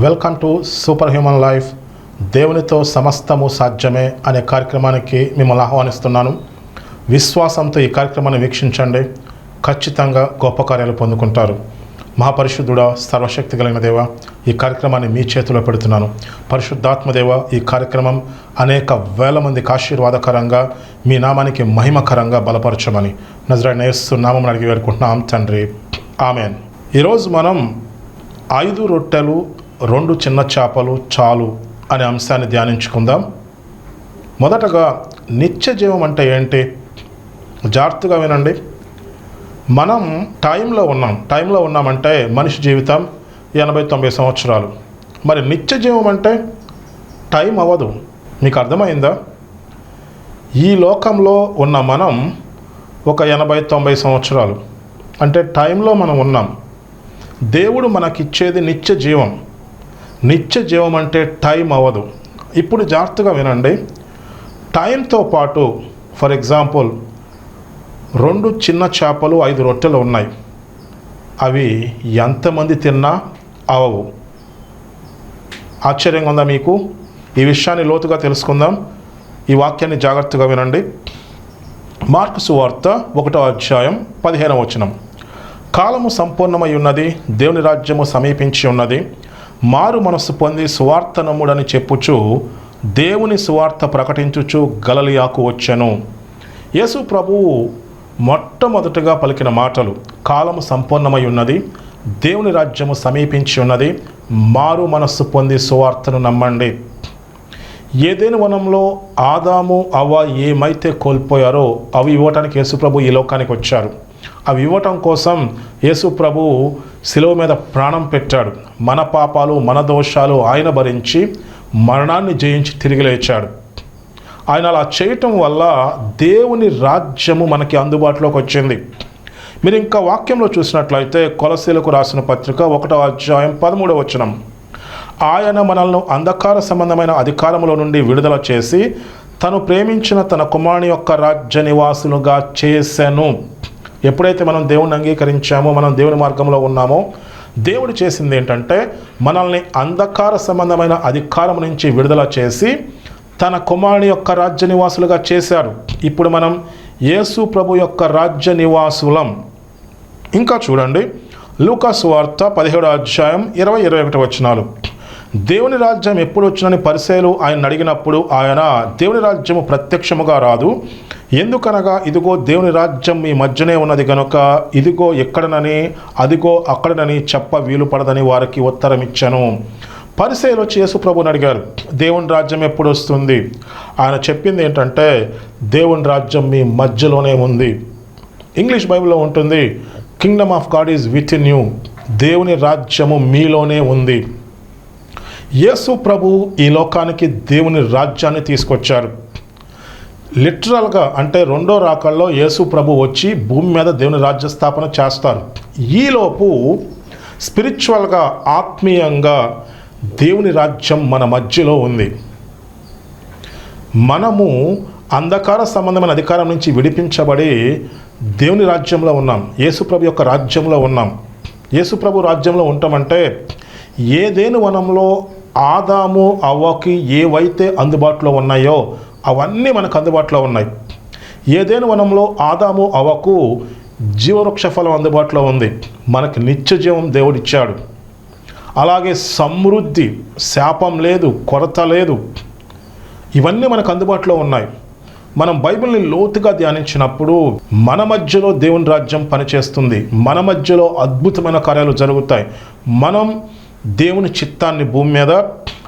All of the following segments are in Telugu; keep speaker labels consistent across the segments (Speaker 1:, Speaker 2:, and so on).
Speaker 1: Welcome to super human life దేవునితో సమస్తము సాధ్యమే అనే కార్యక్రమానికి మిమ్మల్ని ఆహ్వానిస్తున్నాను. విశ్వాసంతో ఈ కార్యక్రమాన్ని వీక్షించండి. ఖచ్చితంగా గొప్ప కార్యాలు పొందుకుంటారు. మహాపరిశుద్ధుడ సర్వశక్తి కలిగిన దేవ ఈ కార్యక్రమాన్ని మీ చేతిలో పెడుతున్నాను. పరిశుద్ధాత్మదేవ ఈ కార్యక్రమం అనేక వేల మందికి ఆశీర్వాదకరంగా మీ నామానికి మహిమకరంగా బలపరచమని నజరా నేస్తు నామం అడిగి వేడుకుంటున్నాం తండ్రి. ఆమెన్. ఈరోజు మనం ఐదు రొట్టెలు రెండు చిన్న చేపలు చాలు అనే అంశాన్ని ధ్యానించుకుందాం. మొదటగా నిత్య జీవం అంటే ఏంటి? జాగ్రత్తగా వినండి. మనం టైంలో ఉన్నాం. టైంలో ఉన్నామంటే మనిషి జీవితం ఎనభై తొంభై సంవత్సరాలు. మరి నిత్య జీవం అంటే టైం అవ్వదు. మీకు అర్థమైందా? ఈ లోకంలో ఉన్న మనం ఒక ఎనభై తొంభై సంవత్సరాలు. అంటే టైంలో మనం ఉన్నాం. దేవుడు మనకిచ్చేది నిత్య జీవం. నిత్య జీవం అంటే టైం అవ్వదు. ఇప్పుడు జాగ్రత్తగా వినండి. టైంతో పాటు ఫర్ ఎగ్జాంపుల్ రెండు చిన్న చేపలు ఐదు రొట్టెలు ఉన్నాయి. అవి ఎంతమంది తిన్నా అవవు. ఆశ్చర్యంగా ఉందా మీకు? ఈ విషయాన్ని లోతుగా తెలుసుకుందాం. ఈ వాక్యాన్ని జాగ్రత్తగా వినండి. మార్కు సువార్త ఒకటో అధ్యాయం పదిహేనవ వచనం. కాలము సంపూర్ణమై ఉన్నది దేవుని రాజ్యము సమీపించి ఉన్నది. మారు మనస్సు పొంది సువార్త నమ్ముడని చెప్పుచు దేవుని సువార్త ప్రకటించుచు గలలియాకు వచ్చెను. యేసు ప్రభువు మొట్టమొదటగా పలికిన మాటలు కాలము సంపూర్ణమై ఉన్నది దేవుని రాజ్యము సమీపించి ఉన్నది మారు మనస్సు పొంది సువార్తను నమ్మండి. ఏదేని వనంలో ఆదాము అవ్వ ఏమైతే కోల్పోయారో అవి ఇవ్వటానికి యేసుప్రభు ఈ లోకానికి వచ్చారు. అవి ఇవ్వటం కోసం యేసుప్రభు శిలువ మీద ప్రాణం పెట్టాడు. మన పాపాలు మన దోషాలు ఆయన భరించి మరణాన్ని జయించి తిరిగి లేచాడు. ఆయన అలా చేయటం వల్ల దేవుని రాజ్యము మనకి అందుబాటులోకి వచ్చింది. మీరు ఇంకా వాక్యంలో చూసినట్లయితే కొలసీలకు రాసిన పత్రిక ఒకటో అధ్యాయం పదమూడవ వచనం. ఆయన మనల్ని అంధకార సంబంధమైన అధికారంలో నుండి విడుదల చేసి తను ప్రేమించిన తన కుమారుని యొక్క రాజ్య నివాసులుగా చేశాను ఎప్పుడైతే మనం దేవుని అంగీకరించామో మనం దేవుని మార్గంలో ఉన్నామో దేవుడు చేసింది ఏంటంటే మనల్ని అంధకార సంబంధమైన అధికారం నుంచి విడుదల చేసి తన కుమారుని యొక్క రాజ్య నివాసులుగా చేశారు ఇప్పుడు మనం యేసు ప్రభు యొక్క రాజ్య నివాసులం. ఇంకా చూడండి లూకాసు వార్త పదిహేడో అధ్యాయం ఇరవై ఇరవై ఒకటి వచ్చినాలు దేవుని రాజ్యం ఎప్పుడు వచ్చినని పరిసేలు ఆయన అడిగినప్పుడు ఆయన దేవుని రాజ్యము ప్రత్యక్షముగా రాదు. ఎందుకనగా ఇదిగో దేవుని రాజ్యం మీ మధ్యనే ఉన్నది కనుక ఇదిగో ఎక్కడనని అదిగో అక్కడనని చెప్ప వీలు పడదని వారికి ఉత్తరం ఇచ్చాను. పరిసేలు వచ్చి యేసు ప్రభుని అడిగారు దేవుని రాజ్యం ఎప్పుడు వస్తుంది? ఆయన చెప్పింది ఏంటంటే దేవుని రాజ్యం మీ మధ్యలోనే ఉంది. ఇంగ్లీష్ బైబిల్లో ఉంటుంది kingdom of God is with in you. దేవుని రాజ్యము మీలోనే ఉంది. యేసు ప్రభు ఈ లోకానికి దేవుని రాజ్యాన్ని తీసుకొచ్చారు. లిటరల్గా అంటే రెండో రాకల్లో యేసు ప్రభు వచ్చి భూమి మీద దేవుని రాజ్య స్థాపన చేస్తారు ఈలోపు స్పిరిచువల్గా ఆత్మీయంగా దేవుని రాజ్యం మన మధ్యలో ఉంది. మనము అంధకార సంబంధమైన అధికారం నుంచి విడిపించబడి దేవుని రాజ్యంలో ఉన్నాం. యేసుప్రభు యొక్క రాజ్యంలో ఉన్నాం. యేసుప్రభు రాజ్యంలో ఉంటామంటే ఏదేని వనంలో ఆదాము అవ్వకి ఏవైతే అందుబాటులో ఉన్నాయో అవన్నీ మనకు అందుబాటులో ఉన్నాయి. ఏదేని వనంలో ఆదాము అవ్వకు జీవవృక్ష ఫలం అందుబాటులో ఉంది? మనకి నిత్య జీవం దేవుడిచ్చాడు అలాగే సమృద్ధి శాపం లేదు కొరత లేదు. ఇవన్నీ మనకు అందుబాటులో ఉన్నాయి. మనం బైబిల్ని లోతుగా ధ్యానించినప్పుడు మన మధ్యలో దేవుని రాజ్యం పనిచేస్తుంది. మన మధ్యలో అద్భుతమైన కార్యాలు జరుగుతాయి. మనం దేవుని చిత్తాన్ని భూమి మీద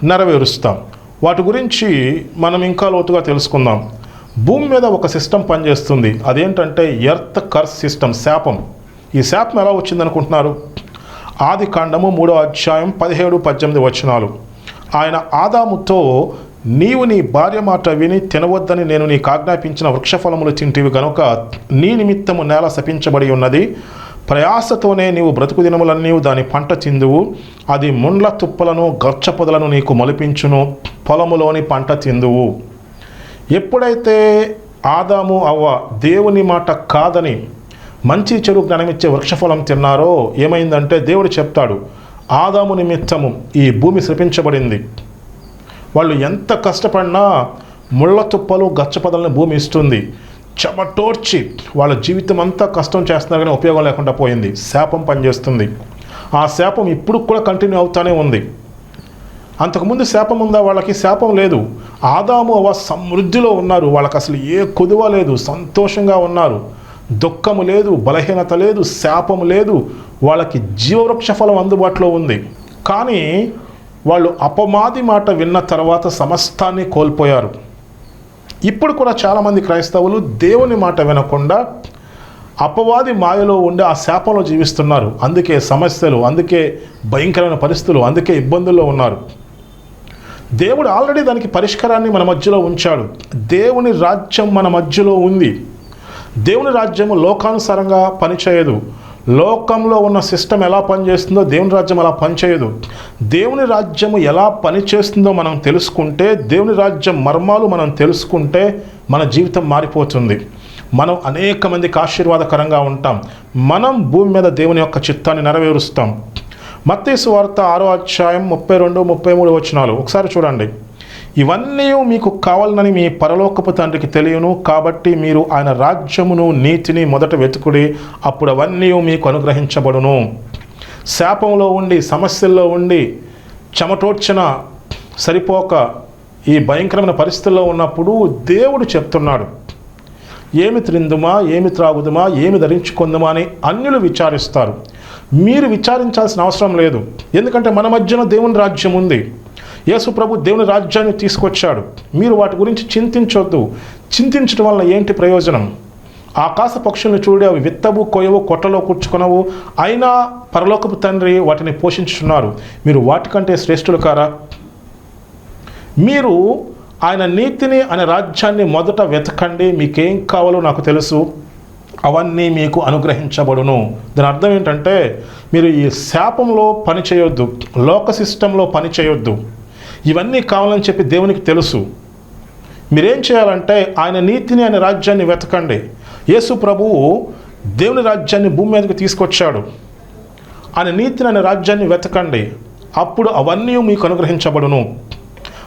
Speaker 1: నెరవేరుస్తాం. వాటి గురించి మనం ఇంకా లోతుగా తెలుసుకుందాం. భూమి మీద ఒక సిస్టమ్ పనిచేస్తుంది. అదేంటంటే ఎర్త్ కర్స్ సిస్టమ్ శాపం. ఈ శాపం ఎలా వచ్చిందనుకుంటున్నారు? ఆది కాండము మూడో అధ్యాయం పదిహేడు పద్దెనిమిది వచనాలు. ఆయన ఆదాముతో నీవు నీ భార్య మాట విని తినవద్దని నేను నీకు ఆజ్ఞాపించిన వృక్షఫలములు తింటివి గనుక నీ నిమిత్తము నేల శపించబడి ఉన్నది. ప్రయాసతోనే నీవు బ్రతుకు దినములన్నీ దాని పంట తిందువు అది ముండ్ల తుప్పలను గచ్చ పొదలను నీకు మొలిపించును. పొలములోని పంట తిందువు ఎప్పుడైతే ఆదాము అవ్వ దేవుని మాట కాదని మంచి చెడు జ్ఞానమిచ్చే వృక్షఫలం తిన్నారో ఏమైందంటే దేవుడు చెప్తాడు ఆదాము నిమిత్తము ఈ భూమి శృపించబడింది. వాళ్ళు ఎంత కష్టపడినా ముళ్ళ తుప్పలు గచ్చపదలను భూమి ఇస్తుంది. చెమటోర్చి వాళ్ళ జీవితం అంతా కష్టం చేస్తున్నారు కానీ ఉపయోగం లేకుండా పోయింది. శాపం పనిచేస్తుంది. ఆ శాపం ఇప్పుడు కూడా కంటిన్యూ అవుతానే ఉంది. అంతకుముందు శాపం ఉందా వాళ్ళకి? శాపం లేదు. ఆదాము అవ సమృద్ధిలో ఉన్నారు. వాళ్ళకి అసలు ఏ కొదువ లేదు. సంతోషంగా ఉన్నారు. దుఃఖము లేదు. బలహీనత లేదు. శాపం లేదు. వాళ్ళకి జీవవృక్ష ఫలం అందుబాటులో ఉంది. కానీ వాళ్ళు అపమాది మాట విన్న తర్వాత సమస్తాన్ని కోల్పోయారు. ఇప్పుడు కూడా చాలామంది క్రైస్తవులు దేవుని మాట వినకుండా అపవాది మాయలో ఉండి ఆ శాపంలో జీవిస్తున్నారు. అందుకే సమస్యలు అందుకే భయంకరమైన పరిస్థితులు అందుకే ఇబ్బందుల్లో ఉన్నారు. దేవుడు ఆల్రెడీ దానికి పరిష్కారాన్ని మన మధ్యలో ఉంచాడు. దేవుని రాజ్యం మన మధ్యలో ఉంది. దేవుని రాజ్యము లోకానుసారంగా పనిచేయదు. లోకంలో ఉన్న సిస్టమ్ ఎలా పనిచేస్తుందో దేవుని రాజ్యం అలా పనిచేయదు. దేవుని రాజ్యము ఎలా పనిచేస్తుందో మనం తెలుసుకుంటే దేవుని రాజ్యం మర్మాలు మనం తెలుసుకుంటే మన జీవితం మారిపోతుంది. మనం అనేక మందికి ఆశీర్వాదకరంగా ఉంటాం. మనం భూమి మీద దేవుని యొక్క చిత్తాన్ని నెరవేరుస్తాం. మత్తేసు వార్త ఆరో అధ్యాయం ముప్పై రెండు ముప్పై మూడు వచనాలు. ఒకసారి చూడండి. ఇవన్నీ మీకు కావాలని మీ పరలోకపు తండ్రికి తెలియను. కాబట్టి మీరు ఆయన రాజ్యమును నీతిని మొదట వెతుకుడి అప్పుడు అవన్నీ మీకు అనుగ్రహించబడును. శాపంలో ఉండి సమస్యల్లో ఉండి చెమటోడ్చిన సరిపోక ఈ భయంకరమైన పరిస్థితుల్లో ఉన్నప్పుడు దేవుడు చెప్తున్నాడు. ఏమి త్రిందుమా ఏమి త్రాగుదుమా ఏమి ధరించుకుందుమా అని అన్యులు విచారిస్తారు. మీరు విచారించాల్సిన అవసరం లేదు. ఎందుకంటే మన మధ్యన దేవుని రాజ్యం ఉంది. యేసు ప్రభు దేవుని రాజ్యాన్ని తీసుకొచ్చాడు. మీరు వాటి గురించి చింతించొద్దు. చింతించడం వలన ఏంటి ప్రయోజనం? ఆకాశ పక్షులను చూడి అవి విత్తవు కొయ్యవు కొట్టలో కూర్చుకునవు. అయినా పరలోకపు తండ్రి వాటిని పోషించుతున్నారు మీరు వాటికంటే శ్రేష్ఠులు కారా? మీరు ఆయన నీతిని ఆయన రాజ్యాన్ని మొదట వెతకండి. మీకేం కావాలో నాకు తెలుసు. అవన్నీ మీకు అనుగ్రహించబడును. దాని అర్థం ఏంటంటే మీరు ఈ శాపంలో పని చేయొద్దు లోక సిస్టంలో పని చేయొద్దు ఇవన్నీ కావాలని చెప్పి దేవునికి తెలుసు. మీరేం చేయాలంటే ఆయన నీతిని ఆయన రాజ్యాన్ని వెతకండి. యేసు ప్రభువు దేవుని రాజ్యాన్ని భూమి మీదకు తీసుకొచ్చాడు. ఆయన నీతిని ఆయన రాజ్యాన్ని వెతకండి. అప్పుడు అవన్నీ మీకు అనుగ్రహించబడును.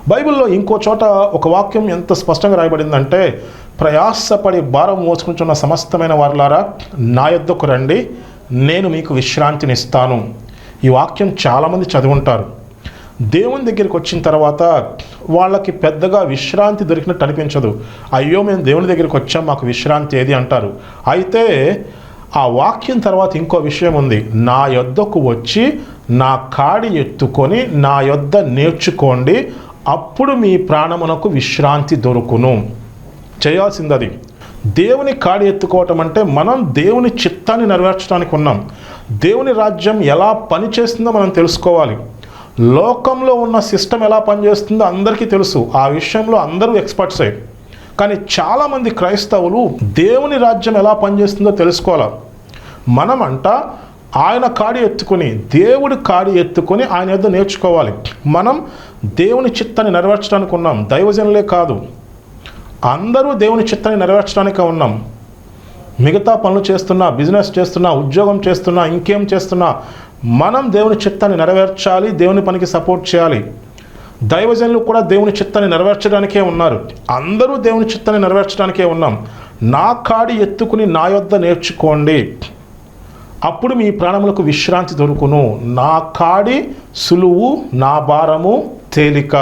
Speaker 1: బైబిల్లో ఇంకో చోట ఒక వాక్యం ఎంత స్పష్టంగా రాయబడిందంటే ప్రయాసపడి భారం మోసుకుంటున్న సమస్తమైన వారులారా నా యొద్దకు రండి. నేను మీకు విశ్రాంతినిస్తాను. ఈ వాక్యం చాలామంది చదువుంటారు దేవుని దగ్గరికి వచ్చిన తర్వాత వాళ్ళకి పెద్దగా విశ్రాంతి దొరికినట్టు అనిపించదు. అయ్యో మేము దేవుని దగ్గరికి వచ్చాం మాకు విశ్రాంతి ఏది అంటారు. అయితే ఆ వాక్యం తర్వాత ఇంకో విషయం ఉంది. నా యొద్దకు వచ్చి నా కాడి ఎత్తుకొని నా యొద్ద నేర్చుకోండి అప్పుడు మీ ప్రాణమునకు విశ్రాంతి దొరుకును. చేయాల్సింది అది దేవుని కాడి ఎత్తుకోవటం అంటే మనం దేవుని చిత్తాన్ని నెరవేర్చడానికి ఉన్నాం. దేవుని రాజ్యం ఎలా పనిచేస్తుందో మనం తెలుసుకోవాలి. లోకంలో ఉన్న సిస్టమ్ ఎలా పనిచేస్తుందో అందరికీ తెలుసు. ఆ విషయంలో అందరూ ఎక్స్పర్ట్సే కానీ చాలామంది క్రైస్తవులు దేవుని రాజ్యం ఎలా పనిచేస్తుందో తెలుసుకోవాలి? మనమంట ఆయన కాడి ఎత్తుకొని దేవుడి కాడి ఎత్తుకొని ఆయన యొద్ద నేర్చుకోవాలి. మనం దేవుని చిత్తాన్ని నెరవేర్చడానికి ఉన్నాం. దైవజనులే కాదు. అందరూ దేవుని చిత్తాన్ని నెరవేర్చడానికే ఉన్నాం. మిగతా పనులు చేస్తున్నా బిజినెస్ చేస్తున్నా ఉద్యోగం చేస్తున్నా ఇంకేం చేస్తున్నా మనం దేవుని చిత్తాన్ని నెరవేర్చాలి దేవుని పనికి సపోర్ట్ చేయాలి. దైవజనులు కూడా దేవుని చిత్తాన్ని నెరవేర్చడానికే ఉన్నారు. అందరూ దేవుని చిత్తాన్ని నెరవేర్చడానికే ఉన్నాం. నా కాడి ఎత్తుకుని నా యొద్ద నేర్చుకోండి. అప్పుడు మీ ప్రాణములకు విశ్రాంతి దొరుకును. నా కాడి సులువు నా భారము తేలిక.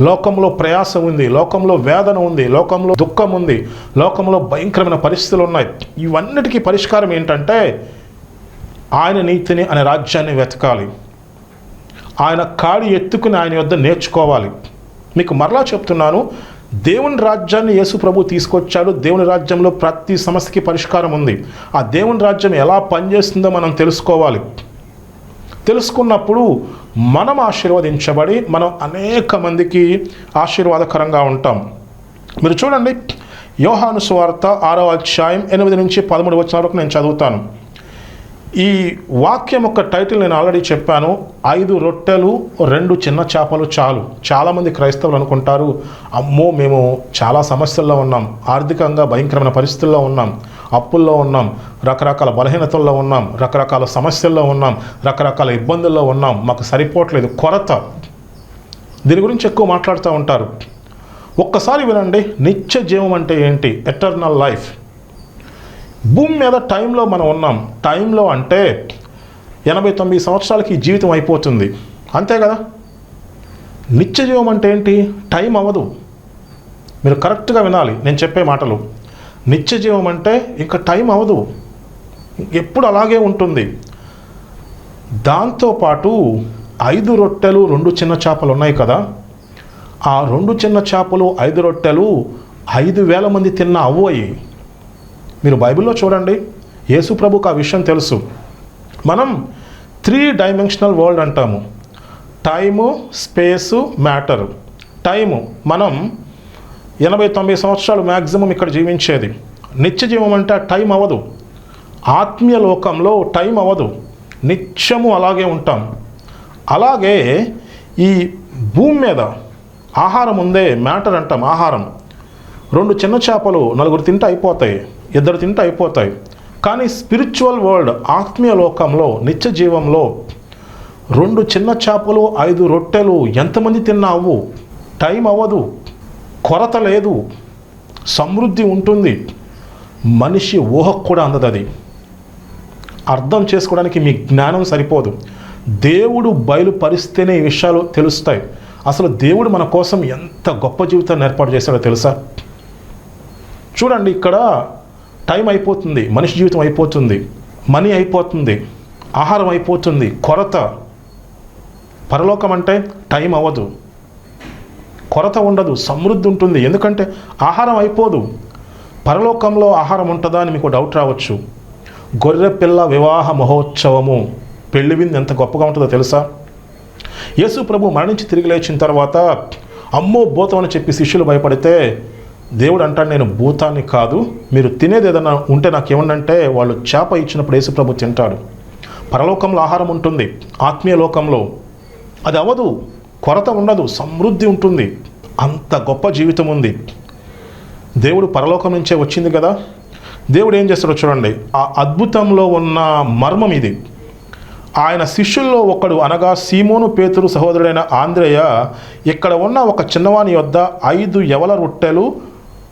Speaker 1: లోకంలో ప్రయాసం ఉంది లోకంలో వేదన ఉంది లోకంలో దుఃఖం ఉంది లోకంలో భయంకరమైన పరిస్థితులు ఉన్నాయి. ఇవన్నిటికీ పరిష్కారం ఏంటంటే ఆయన నీతిని అనే రాజ్యాన్ని వెతకాలి. ఆయన కాడి ఎత్తుకుని ఆయన వద్ద నేర్చుకోవాలి. మీకు మరలా చెప్తున్నాను దేవుని రాజ్యాన్ని యేసు ప్రభు తీసుకొచ్చాడు. దేవుని రాజ్యంలో ప్రతి సమస్యకి పరిష్కారం ఉంది. ఆ దేవుని రాజ్యం ఎలా పనిచేస్తుందో మనం తెలుసుకోవాలి. తెలుసుకున్నప్పుడు మనం ఆశీర్వదించబడి మనం అనేక మందికి ఆశీర్వాదకరంగా ఉంటాం. మీరు చూడండి యోహాను స్వార్త ఆరో అధ్యాయం ఎనిమిది నుంచి పదమూడు వచ్చిన వరకు నేను చదువుతాను. ఈ వాక్యం యొక్క టైటిల్ నేను ఆల్రెడీ చెప్పాను. ఐదు రొట్టెలు రెండు చిన్న చేపలు చాలు. చాలామంది క్రైస్తవులు అనుకుంటారు అమ్మో మేము చాలా సమస్యల్లో ఉన్నాం. ఆర్థికంగా భయంకరమైన పరిస్థితుల్లో ఉన్నాం. అప్పుల్లో ఉన్నాం. రకరకాల బలహీనతల్లో ఉన్నాం. రకరకాల సమస్యల్లో ఉన్నాం. రకరకాల ఇబ్బందుల్లో ఉన్నాం. మాకు సరిపోవట్లేదు. కొరత. దీని గురించి ఎక్కువ మాట్లాడుతూ ఉంటారు. ఒక్కసారి వినండి. నిత్య జీవం అంటే ఏంటి? ఎటర్నల్ లైఫ్ భూమి మీద టైంలో మనం ఉన్నాం. టైంలో అంటే ఎనభై తొమ్మిది సంవత్సరాలకి జీవితం అయిపోతుంది. అంతే కదా? నిత్య జీవం అంటే ఏంటి? టైం అవ్వదు. మీరు కరెక్ట్గా వినాలి. నేను చెప్పే మాటలు. నిత్య జీవం అంటే ఇంకా టైం అవ్వదు. ఎప్పుడు అలాగే ఉంటుంది. దాంతోపాటు ఐదు రొట్టెలు రెండు చిన్న చేపలు ఉన్నాయి కదా? ఆ రెండు చిన్న చేపలు ఐదు రొట్టెలు ఐదు వేల మంది తిన్న అవ్వయి. మీరు బైబిల్లో చూడండి. యేసు ప్రభుకు ఆ విషయం తెలుసు. మనం త్రీ డైమెన్షనల్ వరల్డ్ అంటాము. Time space matter. టైము మనం ఎనభై తొంభై సంవత్సరాలు మ్యాక్సిమం ఇక్కడ జీవించేది. నిత్య జీవం అంటే ఆ టైం అవ్వదు. ఆత్మీయ లోకంలో టైం అవ్వదు. నిత్యము అలాగే ఉంటాం. అలాగే ఈ భూమి మీద ఆహారం ఉందే మ్యాటర్ అంటాం. ఆహారం. రెండు చిన్న చేపలు నలుగురు తింటే అయిపోతాయి. ఇద్దరు తింటే అయిపోతాయి. కానీ స్పిరిచువల్ వరల్డ్ ఆత్మీయ లోకంలో నిత్య జీవంలో రెండు చిన్న చేపలు ఐదు రొట్టెలు ఎంతమంది తిన్నావు టైం అవ్వదు కొరత లేదు సమృద్ధి ఉంటుంది. మనిషి ఊహకు కూడా అందదు అది. అర్థం చేసుకోవడానికి మీ జ్ఞానం సరిపోదు. దేవుడు బయలుపరిస్తేనే ఈ విషయాలు తెలుస్తాయి. అసలు దేవుడు మన కోసం ఎంత గొప్ప జీవితాన్ని ఏర్పాటు చేశాడో తెలుసా? చూడండి ఇక్కడ టైం అయిపోతుంది మనిషి జీవితం అయిపోతుంది మనీ అయిపోతుంది ఆహారం అయిపోతుంది కొరత. పరలోకం అంటే టైం అవ్వదు. కొరత ఉండదు సమృద్ధి ఉంటుంది. ఎందుకంటే ఆహారం అయిపోదు. పరలోకంలో ఆహారం ఉంటుందా అని మీకు డౌట్ రావచ్చు. గొర్రె పిల్ల వివాహ మహోత్సవము. పెళ్ళి విందు ఎంత గొప్పగా ఉంటుందో తెలుసా? యేసు ప్రభు మరణించి తిరిగి లేచిన తర్వాత అమ్మో భూతం అని చెప్పి శిష్యులు భయపడితే దేవుడు అంటాడు నేను భూతాన్ని కాదు మీరు తినేది ఏదైనా ఉంటే నాకు ఏమన్నంటే వాళ్ళు చేప ఇచ్చినప్పుడు యేసుప్రభు తింటాడు. పరలోకంలో ఆహారం ఉంటుంది ఆత్మీయ లోకంలో. అది అవ్వదు కొరత ఉండదు సమృద్ధి ఉంటుంది అంత గొప్ప జీవితం ఉంది. దేవుడు పరలోకం నుంచే వచ్చింది కదా? దేవుడు ఏం చేస్తాడో చూడండి ఆ అద్భుతంలో ఉన్న మర్మం ఇది. ఆయన శిష్యుల్లో ఒకడు అనగా సీమోను పేతురు సహోదరుడైన ఆంధ్రేయ ఇక్కడ ఉన్న ఒక చిన్నవాని యొద్ద ఐదు యవల రొట్టెలు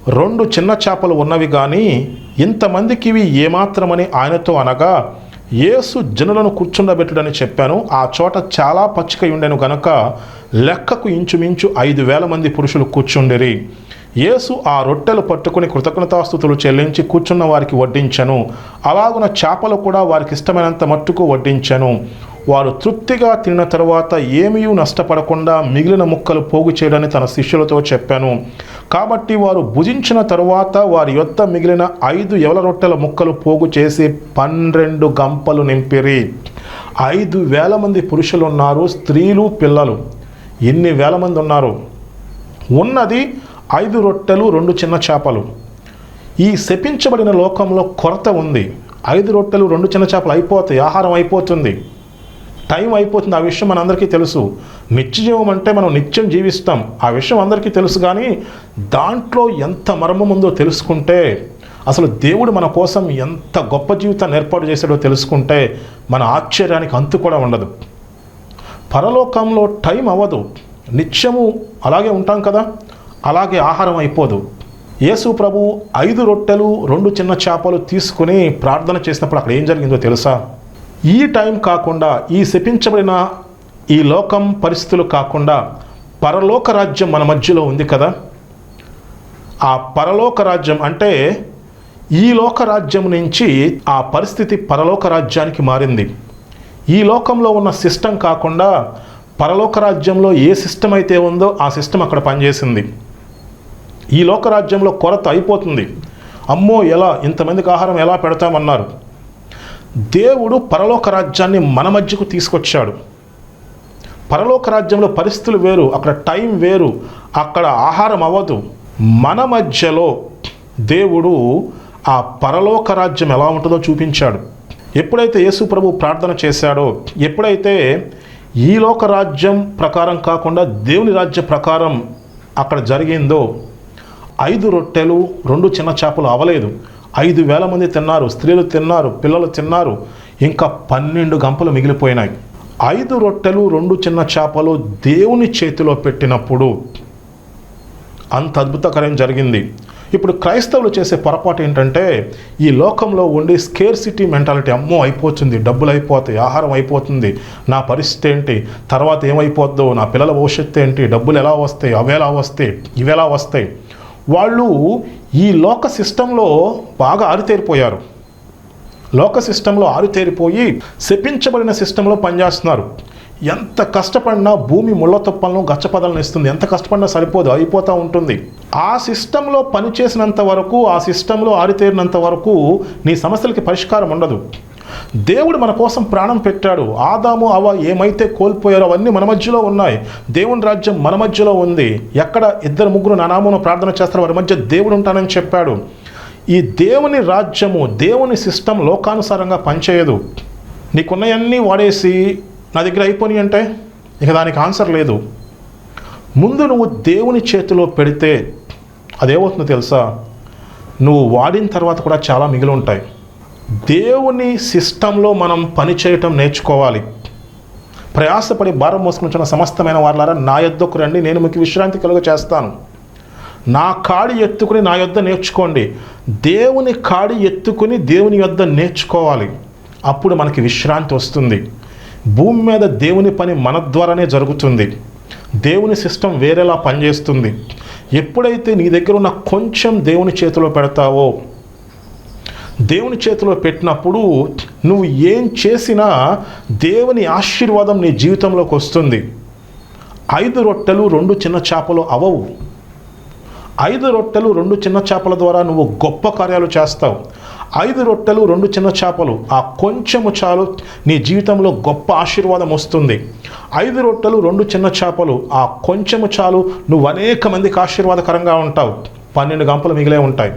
Speaker 1: రెండు చిన్న చేపలు ఉన్నవి కానీ ఇంతమందికి ఇవి ఏమాత్రమని ఆయనతో అనగా యేసు జనులను కూర్చుండబెట్టుడని చెప్పాను. ఆ చోట చాలా పచ్చిక ఉండెను గనక లెక్కకు ఇంచుమించు ఐదు వేల మంది పురుషులు కూర్చుండిరి. యేసు ఆ రొట్టెలు పట్టుకుని కృతజ్ఞతాస్థుతులు చెల్లించి కూర్చున్న వారికి వడ్డించను. అలాగున చేపలు కూడా వారికి ఇష్టమైనంత మట్టుకు వడ్డించను. వారు తృప్తిగా తిన్న తర్వాత ఏమీ నష్టపడకుండా మిగిలిన ముక్కలు పోగు చేయడని తన శిష్యులతో చెప్పాను. కాబట్టి వారు భుజించిన తరువాత వారి యొద్ద మిగిలిన ఐదు ఎవల రొట్టెల ముక్కలు పోగు చేసి పన్నెండు గంపలు నింపిరి. ఐదు వేల మంది పురుషులు ఉన్నారు స్త్రీలు పిల్లలు. ఎన్ని వేల మంది ఉన్నారు? ఉన్నది ఐదు రొట్టెలు రెండు చిన్న చేపలు. ఈ శపించబడిన లోకంలో కొరత ఉంది. ఐదు రొట్టెలు రెండు చిన్న చేపలు అయిపోతాయి ఆహారం అయిపోతుంది. టైం అయిపోతుంది. ఆ విషయం మనందరికీ తెలుసు. నిత్యజీవం అంటే మనం నిత్యం జీవిస్తాం. ఆ విషయం అందరికీ తెలుసు కానీ దాంట్లో ఎంత మర్మం ఉందో తెలుసుకుంటే అసలు దేవుడు మన కోసం ఎంత గొప్ప జీవితాన్ని ఏర్పాటు చేశాడో తెలుసుకుంటే మన ఆశ్చర్యానికి అంతు కూడా ఉండదు. పరలోకంలో టైం అవ్వదు. నిత్యము అలాగే ఉంటాం కదా? అలాగే ఆహారం అయిపోదు. యేసు ప్రభు ఐదు రొట్టెలు రెండు చిన్న చేపలు తీసుకుని ప్రార్థన చేసినప్పుడు అక్కడ ఏం జరిగిందో తెలుసా? ఈ టైం కాకుండా ఈ శపించబడిన ఈ లోకం పరిస్థితులు కాకుండా పరలోక రాజ్యం మన మధ్యలో ఉంది కదా? ఆ పరలోక రాజ్యం అంటే ఈ లోక రాజ్యం నుంచి ఆ పరిస్థితి పరలోక రాజ్యానికి మారింది. ఈ లోకంలో ఉన్న సిస్టమ్ కాకుండా పరలోక రాజ్యంలో ఏ సిస్టమ్ అయితే ఉందో ఆ సిస్టమ్ అక్కడ పనిచేసింది. ఈ లోక రాజ్యంలో కొరత అయిపోతుంది. అమ్మో ఎలా? ఇంతమందికి ఆహారం ఎలా పెడతామన్నారు? దేవుడు పరలోక రాజ్యాన్ని మన మధ్యకు తీసుకొచ్చాడు. పరలోక రాజ్యంలో పరిస్థితులు వేరు అక్కడ టైం వేరు అక్కడ ఆహారం అవ్వదు. మన మధ్యలో దేవుడు ఆ పరలోక రాజ్యం ఎలా ఉంటుందో చూపించాడు. ఎప్పుడైతే యేసు ప్రభు ప్రార్థన చేశాడో ఎప్పుడైతే ఈ లోక రాజ్యం ప్రకారం కాకుండా దేవుని రాజ్య ప్రకారం అక్కడ జరిగిందో ఐదు రొట్టెలు రెండు చిన్న చేపలు అవలేదు. ఐదు వేల మంది తిన్నారు స్త్రీలు తిన్నారు పిల్లలు తిన్నారు ఇంకా పన్నెండు గంపలు మిగిలిపోయినాయి. ఐదు రొట్టెలు రెండు చిన్న చేపలు దేవుని చేతిలో పెట్టినప్పుడు అంత అద్భుతకరం జరిగింది. ఇప్పుడు క్రైస్తవులు చేసే పొరపాటు ఏంటంటే ఈ లోకంలో ఉండి స్కేర్ సిటీ మెంటాలిటీ అమ్మో అయిపోతుంది డబ్బులు అయిపోతాయి ఆహారం అయిపోతుంది. నా పరిస్థితి ఏంటి? తర్వాత ఏమైపోద్దో? నా పిల్లల భవిష్యత్తు ఏంటి? డబ్బులు ఎలా వస్తాయి? అవి ఎలా వస్తాయి? ఇవి ఎలా వస్తాయి? వాళ్ళు ఈ లోక సిస్టంలో బాగా ఆరితేరిపోయారు. లోక సిస్టంలో ఆరితేరిపోయి శపించబడిన సిస్టంలో పనిచేస్తున్నారు. ఎంత కష్టపడినా భూమి ముళ్ళ తుప్పలను గచ్చపదలను ఇస్తుంది. ఎంత కష్టపడినా సరిపోదు అయిపోతూ ఉంటుంది. ఆ సిస్టంలో పనిచేసినంత వరకు ఆ సిస్టంలో ఆరితేరినంత వరకు నీ సమస్యలకి పరిష్కారం ఉండదు. దేవుడు మన కోసం ప్రాణం పెట్టాడు. ఆదాము అవ ఏమైతే కోల్పోయారో అవన్నీ మన మధ్యలో ఉన్నాయి. దేవుని రాజ్యం మన మధ్యలో ఉంది. ఎక్కడ ఇద్దరు ముగ్గురు నానామును ప్రార్థన చేస్తారో వారి మధ్య దేవుడు ఉంటానని చెప్పాడు. ఈ దేవుని రాజ్యము దేవుని సిస్టమ్ లోకానుసారంగా పనిచేయదు. నీకున్నవన్నీ వాడేసి నా దగ్గర అయిపోయి అంటే ఇక దానికి ఆన్సర్ లేదు. ముందు నువ్వు దేవుని చేతిలో పెడితే అదేమవుతుందో తెలుసా? నువ్వు వాడిన తర్వాత కూడా చాలా మిగిలి ఉంటాయి. దేవుని సిస్టంలో మనం పని చేయటం నేర్చుకోవాలి. ప్రయాసపడి భారం మోసుకుంటున్న సమస్తమైన వాళ్ళారా నా యొద్దకు రండి నేను మీకు విశ్రాంతి కలుగ చేస్తాను నా కాడి ఎత్తుకుని నా యొద్ద నేర్చుకోండి. దేవుని కాడి ఎత్తుకుని దేవుని యొద్ద నేర్చుకోవాలి. అప్పుడు మనకి విశ్రాంతి వస్తుంది. భూమి మీద దేవుని పని మన ద్వారానే జరుగుతుంది. దేవుని సిస్టమ్ వేరేలా పనిచేస్తుంది. ఎప్పుడైతే నీ దగ్గర ఉన్న కొంచెం దేవుని చేతిలో పెడతావో దేవుని చేతిలో పెట్టినప్పుడు నువ్వు ఏం చేసినా దేవుని ఆశీర్వాదం నీ జీవితంలోకి వస్తుంది. ఐదు రొట్టెలు రెండు చిన్న చేపలు అవవు. ఐదు రొట్టెలు రెండు చిన్న చేపల ద్వారా నువ్వు గొప్ప కార్యాలు చేస్తావు. ఐదు రొట్టెలు రెండు చిన్న చేపలు ఆ కొంచెము చాలు నీ జీవితంలో గొప్ప ఆశీర్వాదం వస్తుంది. ఐదు రొట్టెలు రెండు చిన్న చేపలు ఆ కొంచెము చాలు నువ్వు అనేక మందికి ఆశీర్వాదకరంగా ఉంటావు. పన్నెండు గంపలు మిగిలే ఉంటాయి.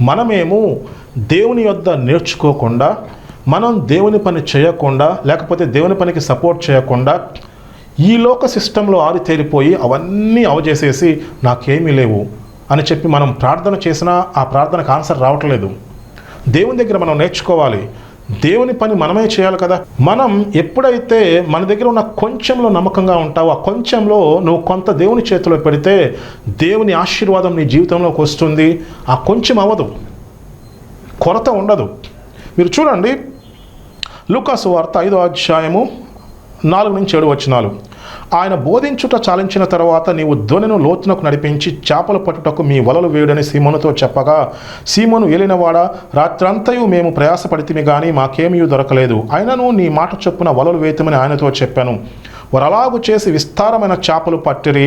Speaker 1: మనమేమో దేవుని యొద్ద నేర్చుకోకుండా మనం దేవుని పని చేయకుండా లేకపోతే దేవుని పనికి సపోర్ట్ చేయకుండా ఈ లోక సిస్టంలో ఆరితేరిపోయి అవన్నీ అవజేసేసి నాకేమీ లేవు అని చెప్పి మనం ప్రార్థన చేసినా ఆ ప్రార్థనకు ఆన్సర్ రావట్లేదు. దేవుని దగ్గర మనం నేర్చుకోవాలి. దేవుని పని మనమే చేయాలి కదా. మనం ఎప్పుడైతే మన దగ్గర ఉన్న కొంచెంలో నమ్మకంగా ఉంటావో ఆ కొంచెంలో నువ్వు కొంత దేవుని చేతిలో పెడితే దేవుని ఆశీర్వాదం నీ జీవితంలోకి వస్తుంది. ఆ కొంచెం అవ్వదు కొరత ఉండదు. మీరు చూడండి లూకాసు వార్త ఐదో అధ్యాయము నాలుగు నుంచి ఏడు వచ్చినాలు ఆయన బోధించుట చాలించిన తర్వాత నీవు ధ్వనిను లోతునకు నడిపించి చేపలు పట్టుటకు మీ వలలు వేయుడని సీమోనుతో చెప్పగా సీమోను ఏలినవాడ రాత్రంతయు మేము ప్రయాసపడితిమి కానీ మాకేమీ దొరకలేదు. అయినను నీ మాట చొప్పున వలలు వేతమని ఆయనతో చెప్పాను. వారు అలాగు చేసి విస్తారమైన చేపలు పట్టిరి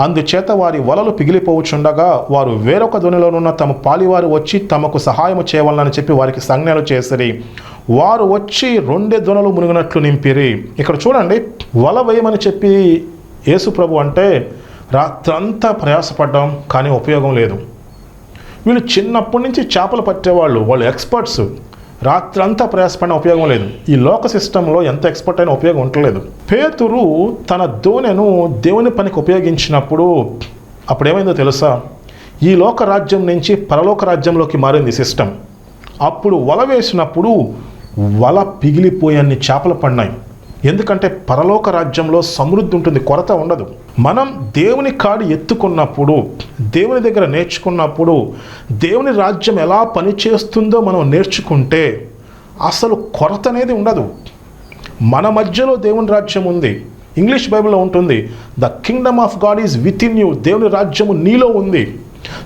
Speaker 1: అందుచేత వారి వలలు పిగిలిపోవచ్చుండగా వారు వేరొక ధ్వనిలోనున్న తమ పాలివారు వచ్చి తమకు సహాయము చేయవాలని చెప్పి వారికి సంజ్ఞలు చేసిరి. వారు వచ్చి రెండే ధ్వనులు మునిగినట్లు నింపిరి. ఇక్కడ చూడండి వల వేయమని చెప్పి యేసుప్రభు అంటే రాత్రంతా ప్రయాసపడ్డం కానీ ఉపయోగం లేదు. వీళ్ళు చిన్నప్పటి నుంచి చేపలు పట్టేవాళ్ళు వాళ్ళు ఎక్స్పర్ట్స్. రాత్రంతా ప్రయాసపడిన ఉపయోగం లేదు. ఈ లోక సిస్టంలో ఎంత ఎక్స్పర్ట్ అయినా ఉపయోగం ఉండలేదు పేతురు తన దోణెను దేవుని పనికి ఉపయోగించినప్పుడు అప్పుడు ఏమైందో తెలుసా? ఈ లోక రాజ్యం నుంచి పరలోక రాజ్యంలోకి మారింది సిస్టమ్ అప్పుడు వల వేసినప్పుడు వల పిగిలిపోయన్ని చేపలు పడినాయి. ఎందుకంటే పరలోక రాజ్యంలో సమృద్ధి ఉంటుంది కొరత ఉండదు. మనం దేవుని కాడి ఎత్తుకున్నప్పుడు దేవుని దగ్గర నేర్చుకున్నప్పుడు దేవుని రాజ్యం ఎలా పనిచేస్తుందో మనం నేర్చుకుంటే అసలు కొరత అనేది ఉండదు. మన మధ్యలో దేవుని రాజ్యం ఉంది. ఇంగ్లీష్ బైబిల్లో ఉంటుంది the kingdom of God is with in you. దేవుని రాజ్యము నీలో ఉంది.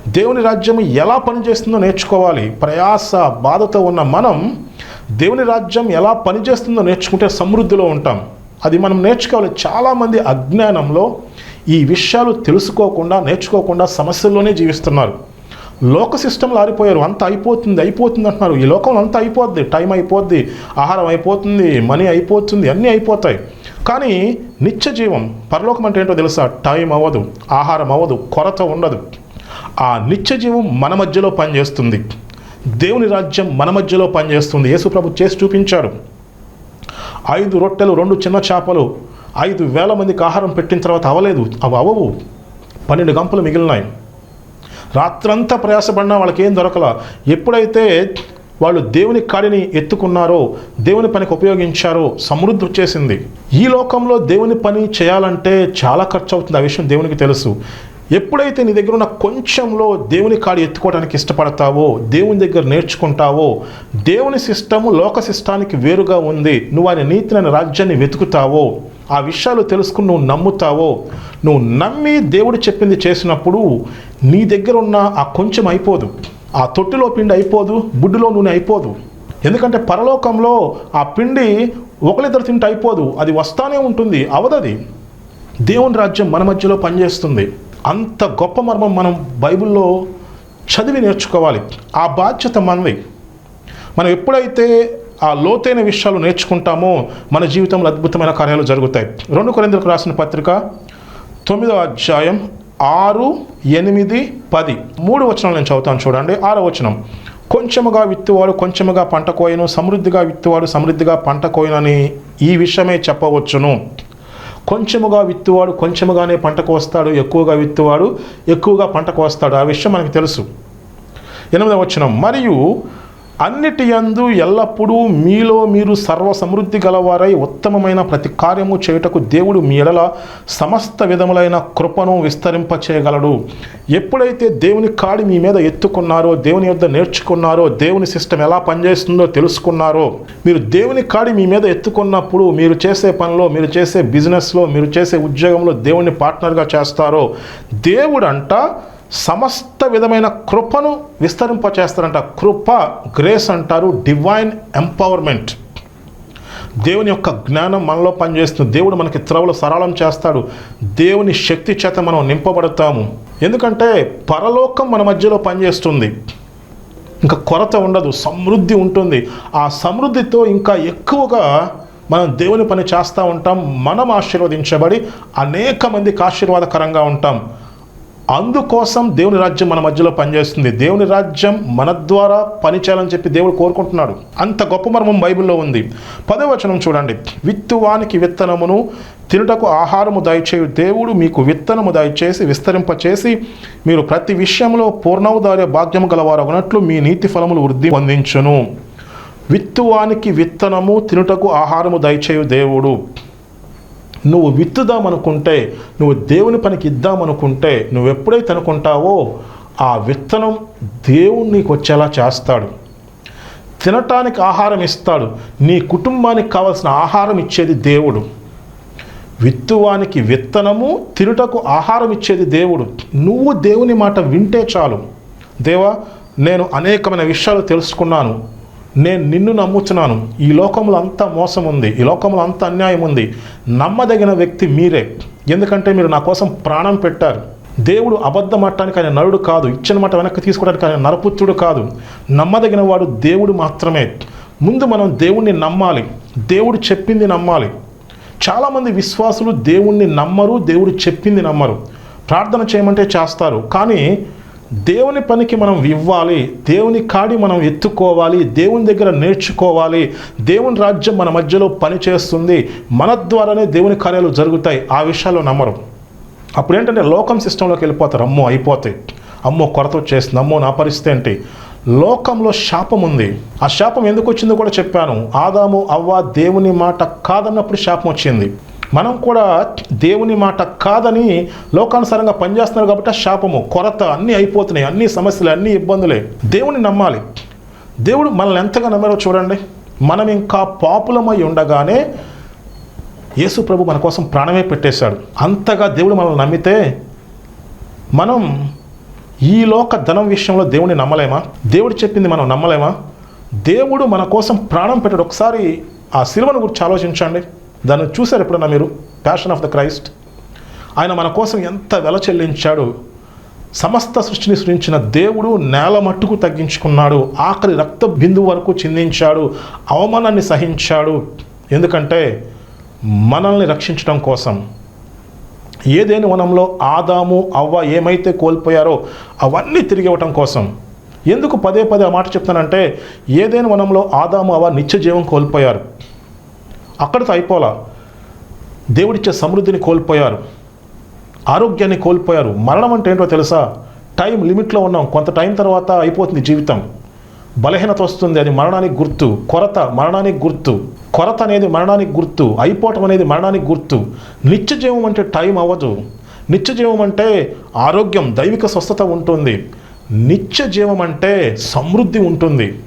Speaker 1: దేవుని రాజ్యము ఎలా పనిచేస్తుందో నేర్చుకోవాలి. ప్రయాస బాధతో ఉన్న మనం దేవుని రాజ్యం ఎలా పనిచేస్తుందో నేర్చుకుంటే సమృద్ధిలో ఉంటాం. అది మనం నేర్చుకోవాలి. చాలామంది అజ్ఞానంలో ఈ విషయాలు తెలుసుకోకుండా నేర్చుకోకుండా సమస్యల్లోనే జీవిస్తున్నారు. లోక సిస్టంలో ఆరిపోయారు అంత అయిపోతుంది అయిపోతుంది అంటున్నారు. ఈ లోకంలో అంతా అయిపోద్ది. టైం అయిపోద్ది ఆహారం అయిపోతుంది మనీ అయిపోతుంది అన్నీ అయిపోతాయి. కానీ నిత్య జీవం పరలోకం అంటే ఏంటో తెలుసా? టైం అవ్వదు ఆహారం అవ్వదు కొరత ఉండదు. ఆ నిత్య జీవం మన మధ్యలో పనిచేస్తుంది. దేవుని రాజ్యం మన మధ్యలో పనిచేస్తుంది. యేసుప్రభు చేసి చూపించాడు. ఐదు రొట్టెలు రెండు చిన్న చేపలు ఐదు వేల మందికి ఆహారం పెట్టిన తర్వాత అవ్వలేదు అవి అవ్వవు పన్నెండు గంపలు మిగిలినాయి. రాత్రంతా ప్రయాసపడినా వాళ్ళకి ఏం దొరకల. ఎప్పుడైతే వాళ్ళు దేవుని కాడిని ఎత్తుకున్నారో దేవుని పనికి ఉపయోగించారో సమృద్ధి వచ్చేసింది. ఈ లోకంలో దేవుని పని చేయాలంటే చాలా ఖర్చు అవుతుంది ఆ విషయం దేవునికి తెలుసు. ఎప్పుడైతే నీ దగ్గర ఉన్న కొంచెంలో దేవుని కాడి ఎత్తుకోవడానికి ఇష్టపడతావో దేవుని దగ్గర నేర్చుకుంటావో దేవుని సిస్టము లోక సిస్టానికి వేరుగా ఉంది. నువ్వు ఆయన నీతిని రాజ్యాన్ని వెతుకుతావో ఆ విషయాలు తెలుసుకుని నువ్వు నమ్ముతావో నువ్వు నమ్మి దేవుడు చెప్పింది చేసినప్పుడు నీ దగ్గర ఉన్న ఆ కొంచెం అయిపోదు. ఆ తొట్టిలో పిండి అయిపోదు బుడ్డులో నూనె అయిపోదు. ఎందుకంటే పరలోకంలో ఆ పిండి ఒకరిద్దరు తింటే అయిపోదు. అది వస్తానే ఉంటుంది అవదది. దేవుని రాజ్యం మన మధ్యలో పనిచేస్తుంది. అంత గొప్ప మర్మం మనం బైబిల్లో చదివి నేర్చుకోవాలి. ఆ బాధ్యత మనది. మనం ఎప్పుడైతే ఆ లోతైన విషయాలు నేర్చుకుంటామో మన జీవితంలో అద్భుతమైన కార్యాలు జరుగుతాయి. రెండు కొరిందలకు రాసిన పత్రిక తొమ్మిదో అధ్యాయం ఆరు ఎనిమిది పది. మూడు వచనాలు నేను చదువుతాను చూడండి. ఆరో వచనం. కొంచెముగా విత్తువాడు కొంచెముగా పంట కోయను సమృద్ధిగా విత్తువాడు సమృద్ధిగా పంట కోయనని ఈ విషయమే చెప్పవచ్చును. కొంచెముగా విత్తువాడు కొంచెముగానే పంట కోస్తాడు ఎక్కువగా విత్తువాడు ఎక్కువగా పంట కోస్తాడు. ఆ విషయం మనకు తెలుసు. ఎనిమిదవ వచనం. మరియు అన్నిటి యందు ఎల్లప్పుడూ మీలో మీరు సర్వ సమృద్ధి గలవారై ఉత్తమమైన ప్రతి కార్యము చేయుటకు దేవుడు మీ ఎడల సమస్త విధములైన కృపను విస్తరింపచేయగలడు. ఎప్పుడైతే దేవుని కాడి మీ మీద ఎత్తుకున్నారో దేవుని యొద్ద నేర్చుకున్నారో దేవుని సిస్టమ్ ఎలా పనిచేస్తుందో తెలుసుకున్నారో మీరు దేవుని కాడి మీ మీద ఎత్తుకున్నప్పుడు మీరు చేసే పనిలో మీరు చేసే బిజినెస్లో మీరు చేసే ఉద్యోగంలో దేవుని పార్ట్నర్గా చేస్తారో దేవుడంట సమస్త విధమైన కృపను విస్తరింపచేస్తారంట. కృప గ్రేస్ అంటారు డివైన్ ఎంపవర్మెంట్ దేవుని యొక్క జ్ఞానం మనలో పనిచేస్తుంది. దేవుడు మనకి త్రవలు సరళం చేస్తాడు. దేవుని శక్తి చేత మనం నింపబడతాము. ఎందుకంటే పరలోకం మన మధ్యలో పనిచేస్తుంది. ఇంకా కొరత ఉండదు సమృద్ధి ఉంటుంది. ఆ సమృద్ధితో ఇంకా ఎక్కువగా మనం దేవుని పని చేస్తూ ఉంటాం. మనం ఆశీర్వదించబడి అనేక మందికి ఆశీర్వాదకరంగా ఉంటాం. అందుకోసం దేవుని రాజ్యం మన మధ్యలో పనిచేస్తుంది. దేవుని రాజ్యం మన ద్వారా పనిచేయాలని చెప్పి దేవుడు కోరుకుంటున్నాడు. అంత గొప్ప మర్మం బైబిల్లో ఉంది. పదవచనం చూడండి. విత్తువానికి విత్తనమును తినుటకు ఆహారము దయచేయు. దేవుడు మీకు విత్తనము దయచేసి విస్తరింపచేసి మీరు ప్రతి విషయంలో పూర్ణౌదార్య భాగ్యము గలవారగునట్లు మీ నీతి ఫలములు వృద్ధి పొందించును. విత్తువానికి విత్తనము తినుటకు ఆహారము దయచేయు దేవుడు. నువ్వు విత్తుదామనుకుంటే నువ్వు దేవుని పనికి ఇద్దామనుకుంటే నువ్వు ఎప్పుడైతే అనుకుంటావో ఆ విత్తనం దేవుడు నీకు వచ్చేలా చేస్తాడు. తినటానికి ఆహారం ఇస్తాడు. నీ కుటుంబానికి కావలసిన ఆహారం ఇచ్చేది దేవుడు. విత్తువానికి విత్తనము తినుటకు ఆహారం ఇచ్చేది దేవుడు. నువ్వు దేవుని మాట వింటే చాలు. దేవా నేను అనేకమైన విషయాలు తెలుసుకున్నాను. నేను నిన్ను నమ్ముతున్నాను ఈ లోకంలో అంతా మోసం ఉంది ఈ లోకంలో అంత అన్యాయం ఉంది నమ్మదగిన వ్యక్తి మీరే. ఎందుకంటే మీరు నా కోసం ప్రాణం పెట్టారు. దేవుడు అబద్ధం ఆడటానికి ఆయన నరుడు కాదు. ఇచ్చిన మాట వెనక్కి తీసుకోవడానికి ఆయన నరపుత్రుడు కాదు. నమ్మదగిన వాడు దేవుడు మాత్రమే. ముందు మనం దేవుణ్ణి నమ్మాలి. దేవుడు చెప్పింది నమ్మాలి. చాలామంది విశ్వాసులు దేవుణ్ణి నమ్మరు దేవుడు చెప్పింది నమ్మరు. ప్రార్థన చేయమంటే చేస్తారు. కానీ దేవుని పనికి మనం ఇవ్వాలి దేవుని కాడి మనం ఎత్తుకోవాలి దేవుని దగ్గర నేర్చుకోవాలి దేవుని రాజ్యం మన మధ్యలో పని చేస్తుంది మన ద్వారానే దేవుని కార్యాలు జరుగుతాయి. ఆ విషయాలు నమ్మరు. అప్పుడు ఏంటంటే లోకం సిస్టంలోకి వెళ్ళిపోతారు. అమ్మో అయిపోతాయి అమ్మో కొరత వచ్చేస్తుంది అమ్మో నా పరిస్థితి ఏంటి? లోకంలో శాపం ఉంది. ఆ శాపం ఎందుకు వచ్చిందో కూడా చెప్పాను. ఆదాము అవ్వ దేవుని మాట కాదన్నప్పుడు శాపం వచ్చింది. మనం కూడా దేవుని మాట కాదని లోకానుసారంగా పనిచేస్తున్నారు కాబట్టి శాపము కొరత అన్నీ అయిపోతున్నాయి. అన్ని సమస్యలు అన్ని ఇబ్బందులే. దేవుని నమ్మాలి. దేవుడు మనల్ని ఎంతగా నమ్మారో చూడండి. మనం ఇంకా పాపులమై ఉండగానే యేసు ప్రభు మన కోసం ప్రాణమే పెట్టేశాడు. అంతగా దేవుడు మనల్ని నమ్మితే మనం ఈ లోక ధనం విషయంలో దేవుడిని నమ్మలేమా? దేవుడు చెప్పింది మనం నమ్మలేమా? దేవుడు మన కోసం ప్రాణం పెట్టాడు. ఒకసారి ఆ సిలువను గురించి ఆలోచించండి. దాన్ని చూశారు ఎప్పుడన్నా మీరు? ప్యాషన్ ఆఫ్ ద క్రైస్ట్ ఆయన మన కోసం ఎంత వెల చెల్లించాడు? సమస్త సృష్టిని సృష్టించిన దేవుడు నేల మట్టుకు తగ్గించుకున్నాడు. ఆఖరి రక్త బిందువు వరకు చిందించాడు. అవమానాన్ని సహించాడు. ఎందుకంటే మనల్ని రక్షించడం కోసం. ఏదేని వనంలో ఆదాము అవ్వ ఏమైతే కోల్పోయారో అవన్నీ తిరిగి ఇవ్వటం కోసం. ఎందుకు పదే పదే ఆ మాట చెప్తానంటే ఏదేని వనంలో ఆదాము అవ్వ నిత్య జీవం కోల్పోయారు? అక్కడితో అయిపోలా దేవుడిచ్చే సమృద్ధిని కోల్పోయారు. ఆరోగ్యాన్ని కోల్పోయారు. మరణం అంటే ఏంటో తెలుసా? టైం లిమిట్లో ఉన్నాం. కొంత టైం తర్వాత అయిపోతుంది జీవితం. బలహీనత వస్తుంది అది మరణానికి గుర్తు. కొరత మరణానికి గుర్తు. కొరత అనేది మరణానికి గుర్తు. అయిపోవటం అనేది మరణానికి గుర్తు. నిత్యజీవం అంటే టైం అవ్వదు. నిత్యజీవం అంటే ఆరోగ్యం దైవిక స్వస్థత ఉంటుంది. నిత్యజీవం అంటే సమృద్ధి ఉంటుంది.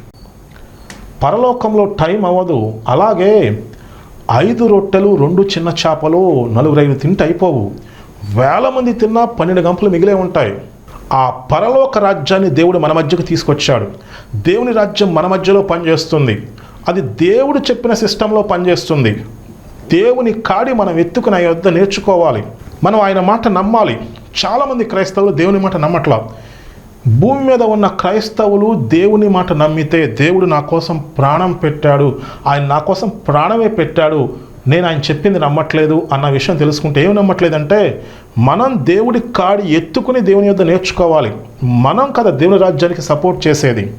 Speaker 1: పరలోకంలో టైం అవ్వదు. అలాగే ఐదు రొట్టెలు రెండు చిన్న చేపలు నలుగురైదు తింటే అయిపోవు వేల మంది తిన్నా పన్నెండు గంపలు మిగిలే ఉంటాయి. ఆ పరలోక రాజ్యాన్ని దేవుడు మన మధ్యకు తీసుకొచ్చాడు. దేవుని రాజ్యం మన మధ్యలో పనిచేస్తుంది. అది దేవుడు చెప్పిన సిస్టంలో పనిచేస్తుంది. దేవుని కాడి మనం ఎత్తుకుని ఆయన వద్ద నేర్చుకోవాలి. మనం ఆయన మాట నమ్మాలి. చాలామంది క్రైస్తవులు దేవుని మాట నమ్మట్లా. భూమి మీద ఉన్న క్రైస్తవులు దేవుని మాట నమ్మితే దేవుడు నా కోసం ప్రాణం పెట్టాడు. ఆయన నా కోసం ప్రాణమే పెట్టాడు. నేను ఆయన చెప్పింది నమ్మట్లేదు అన్న విషయం తెలుసుకుంటే ఏమి నమ్మట్లేదంటే మనం దేవుడి కాడి ఎత్తుకుని దేవుని యొద్ద నేర్చుకోవాలి. మనం కదా దేవుని రాజ్యానికి సపోర్ట్ చేసేది.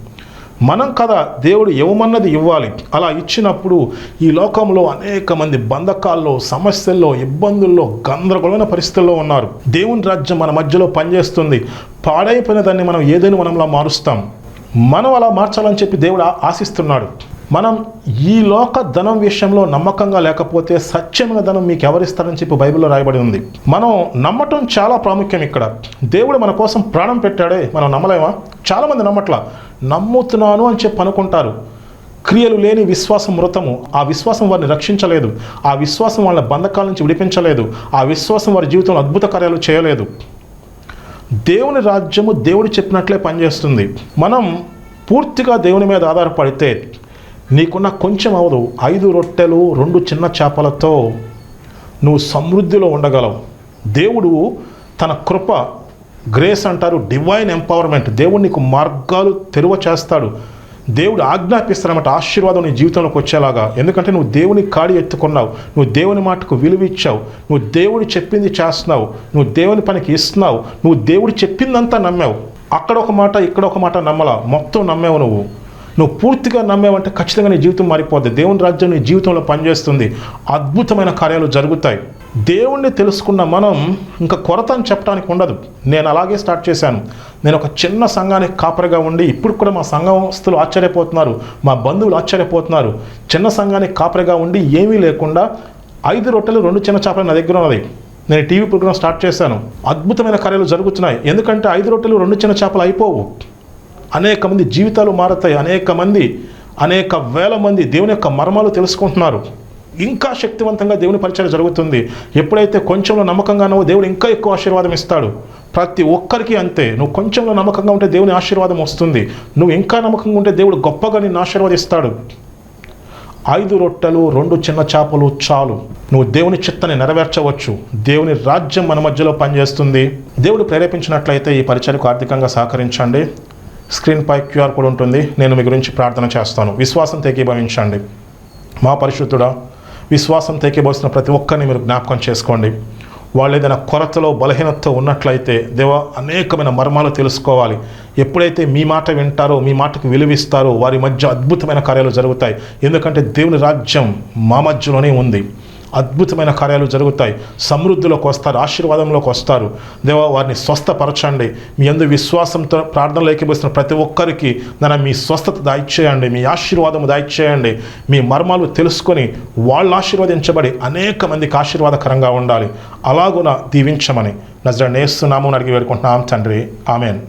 Speaker 1: మనం కదా దేవుడు ఇవ్వమన్నది ఇవ్వాలి? అలా ఇచ్చినప్పుడు ఈ లోకంలో అనేక మంది బంధకాల్లో సమస్యల్లో ఇబ్బందుల్లో గందరగోళమైన పరిస్థితుల్లో ఉన్నారు. దేవుని రాజ్యం మన మధ్యలో పనిచేస్తుంది. పాడైపోయిన దాన్ని మనం ఏదైనా మనంలా మారుస్తాం. మనం అలా మార్చాలని చెప్పి దేవుడు ఆశిస్తున్నాడు. మనం ఈ లోక ధనం విషయంలో నమ్మకంగా లేకపోతే సత్యమైన ధనం మీకు ఎవరిస్తారని చెప్పి బైబిల్లో రాయబడి ఉంది. మనం నమ్మటం చాలా ప్రాముఖ్యం ఇక్కడ. దేవుడు మన కోసం ప్రాణం పెట్టాడే. మనం నమ్మలేమా? చాలామంది నమ్మట్లా. నమ్ముతున్నాను అని చెప్పి అనుకుంటారు. క్రియలు లేని విశ్వాసం మృతము. ఆ విశ్వాసం వారిని రక్షించలేదు. ఆ విశ్వాసం వాళ్ళ బంధకాల నుంచి విడిపించలేదు. ఆ విశ్వాసం వారి జీవితంలో అద్భుత కార్యాలు చేయలేదు. దేవుని రాజ్యము దేవుడు చెప్పినట్లే పనిచేస్తుంది. మనం పూర్తిగా దేవుని మీద ఆధారపడితే నీకున్న కొంచెం అవదు ఐదు రొట్టెలు రెండు చిన్న చేపలతో నువ్వు సమృద్ధిలో ఉండగలవు. దేవుడు తన కృప గ్రేస్ అంటారు డివైన్ ఎంపవర్మెంట్ దేవుడు నీకు మార్గాలు తెరువ చేస్తాడు. దేవుడు ఆజ్ఞాపిస్తాడన్నమాట ఆశీర్వాదం నీ జీవితంలోకి వచ్చేలాగా. ఎందుకంటే నువ్వు దేవుని కాడి ఎత్తుకున్నావు. నువ్వు దేవుని మాటకు విలువ ఇచ్చావు. నువ్వు దేవుడు చెప్పింది చేస్తున్నావు. నువ్వు దేవుని పనికి ఇస్తున్నావు. నువ్వు దేవుడు చెప్పిందంతా నమ్మావు. అక్కడ ఒక మాట ఇక్కడ ఒక మాట నమ్మలా. మొత్తం నమ్మావు నువ్వు. నువ్వు పూర్తిగా నమ్మేవంటే ఖచ్చితంగా నీ జీవితం మారిపోద్ది. దేవుని రాజ్యం నీ జీవితంలో పనిచేస్తుంది. అద్భుతమైన కార్యాలు జరుగుతాయి. దేవుణ్ణి తెలుసుకున్న మనం ఇంకా కొరత అని చెప్పడానికి ఉండదు. నేను అలాగే స్టార్ట్ చేశాను. నేను ఒక చిన్న సంఘానికి కాపరిగా ఉండి ఇప్పుడు కూడా మా సంఘస్థులు ఆశ్చర్యపోతున్నారు. మా బంధువులు ఆశ్చర్యపోతున్నారు. చిన్న సంఘానికి కాపరిగా ఉండి ఏమీ లేకుండా ఐదు రొట్టెలు రెండు చిన్న చేపలు నా దగ్గర ఉన్నది నేను టీవీ ప్రోగ్రామ్ స్టార్ట్ చేశాను. అద్భుతమైన కార్యాలు జరుగుతున్నాయి. ఎందుకంటే ఐదు రొట్టెలు రెండు చిన్న చేపలు అయిపోవు. అనేక మంది జీవితాలు మారతాయి అనేక మంది అనేక వేల మంది దేవుని యొక్క మర్మాలు తెలుసుకుంటున్నారు. ఇంకా శక్తివంతంగా దేవుని పరిచయం జరుగుతుంది. ఎప్పుడైతే కొంచెంలో నమ్మకంగా నువ్వు దేవుడు ఇంకా ఎక్కువ ఆశీర్వాదం ఇస్తాడు. ప్రతి ఒక్కరికి అంతే. నువ్వు కొంచెంలో నమ్మకంగా ఉంటే దేవుని ఆశీర్వాదం వస్తుంది. నువ్వు ఇంకా నమ్మకంగా ఉంటే దేవుడు గొప్పగా నిన్ను ఆశీర్వదిస్తాడు. ఐదు రొట్టెలు రెండు చిన్న చేపలు చాలు. నువ్వు దేవుని చిత్తని నెరవేర్చవచ్చు. దేవుని రాజ్యం మన మధ్యలో పనిచేస్తుంది. దేవుడు ప్రేరేపించినట్లయితే ఈ పరిచయకు ఆర్థికంగా సహకరించండి. స్క్రీన్పై క్యూఆర్ కోడ్ ఉంటుంది. నేను మీ గురించి ప్రార్థన చేస్తాను. విశ్వాసం తెగీభవించండి మా పరిశుద్ధుడా విశ్వాసం తెగీభవిస్తున్న ప్రతి ఒక్కరిని మీరు జ్ఞాపకం చేసుకోండి. వాళ్ళు ఏదైనా కొరతలో బలహీనతతో ఉన్నట్లయితే దేవ అనేకమైన మర్మాలు తెలుసుకోవాలి. ఎప్పుడైతే మీ మాట వింటారో మీ మాటకు విలువిస్తారో వారి మధ్య అద్భుతమైన కార్యాలు జరుగుతాయి. ఎందుకంటే దేవుని రాజ్యం మా మధ్యలోనే ఉంది. అద్భుతమైన కార్యాలు జరుగుతాయి. సమృద్ధిలోకి వస్తారు ఆశీర్వాదంలోకి వస్తారు. దేవ వారిని స్వస్థపరచండి. మీ అందు విశ్వాసంతో ప్రార్థనలు ఏకీభవిస్తున్న ప్రతి ఒక్కరికి నన్ను మీ స్వస్థత దాయిచేయండి మీ ఆశీర్వాదము దాయిచేయండి మీ మర్మాలు తెలుసుకొని వాళ్ళు ఆశీర్వదించబడి అనేక మందికి ఆశీర్వాదకరంగా ఉండాలి. అలాగున దీవించమని నజర నేస్తున్నాము అడిగి వేడుకుంటున్నాం తండ్రి. ఆమెన్.